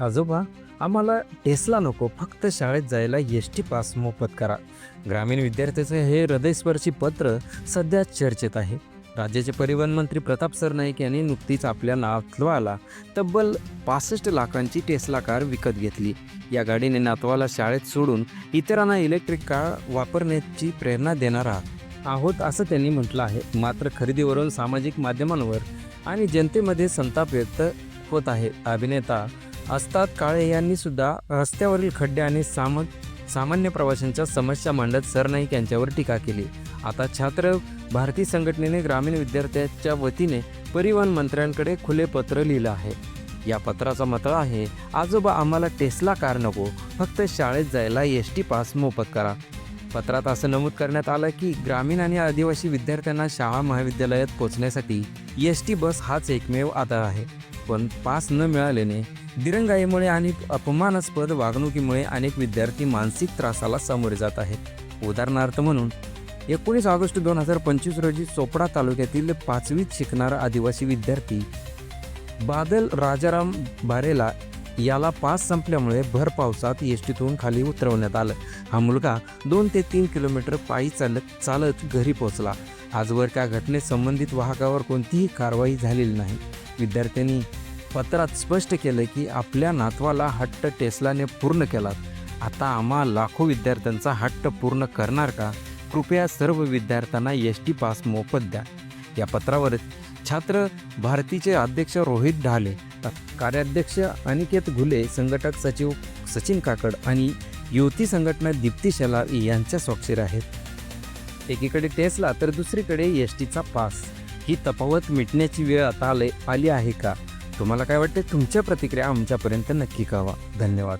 आजोबा आम्हाला टेस्ला नको फक्त शाळेत जायला एस टी पास मोफत करा. ग्रामीण विद्यार्थ्याचं हे हृदयस्पर्शी पत्र सध्या चर्चेत आहे. राज्याचे परिवहन मंत्री प्रताप सरनाईक यांनी नुकतीच आपल्या नातवाला तब्बल पासष्ट लाखांची टेस्ला कार विकत घेतली. या गाडीने नातवाला शाळेत सोडून इतरांना इलेक्ट्रिक कार वापरण्याची प्रेरणा देणारा आहोत असं त्यांनी म्हटलं आहे. मात्र खरेदीवरून सामाजिक माध्यमांवर आणि जनतेमध्ये संताप व्यक्त होत आहे. अभिनेता असतात काळे यांनी सुद्धा रस्त्यावरील खड्डे आणि साम सामान्य प्रवाशांच्या समस्या मांडत सरनाईक यांच्यावर टीका केली. आता छात्र भारतीय संघटनेने ग्रामीण विद्यार्थ्यांच्या वतीने परिवहन मंत्र्यांकडे खुले पत्र लिहिलं आहे. या पत्राचा मत आहे आजोबा आम्हाला टेस्ला कार नको फक्त शाळेत जायला एस टी पास मोफत करा. पत्रात असं नमूद करण्यात आलं की ग्रामीण आणि आदिवासी विद्यार्थ्यांना शाळा महाविद्यालयात पोहोचण्यासाठी एस टी बस हाच एकमेव आधार आहे. पण पास न मिळाल्याने दिरंगाईमुळे आणि अपमानास्पद वागणुकीमुळे अनेक विद्यार्थी मानसिक त्रासाला सामोरे जात आहेत. उदाहरणार्थ म्हणून एकोणीस ऑगस्ट दोन हजार पंचवीस रोजी चोपडा तालुक्यातील पाचवीत शिकणारा आदिवासी विद्यार्थी बादल राजाराम बारेला याला पास संपल्यामुळे भर पावसात एस खाली उतरवण्यात आलं. हा मुलगा दोन ते तीन किलोमीटर पायी चालत चालत घरी पोहोचला. आजवर त्या घटनेत संबंधित वाहकावर कोणतीही कारवाई झालेली नाही. विद्यार्थ्यांनी पत्रात स्पष्ट केलं की आपल्या नातवाला हट्ट टेस्लाने पूर्ण केलात. आता आम्हा लाखो विद्यार्थ्यांचा हट्ट पूर्ण करणार का? कृपया सर्व विद्यार्थ्यांना एस टी पास मोफत द्या. या पत्रावर छात्र भारतीचे अध्यक्ष रोहित ढाले कार्याध्यक्ष अनिकेत घुले संघटक सचिव सचिन काकड आणि युवती संघटना दीप्ती शेलार यांच्या स्वाक्षरी आहेत. एकीकडे टेस्ला तर दुसरीकडे एस टीचा पास. ही तफावत मिटण्याची वेळ आता आले आली आहे का? तुम्हाला काय वाटते? तुमच्या प्रतिक्रिया आमच्यापर्यंत नक्की कळवा. धन्यवाद.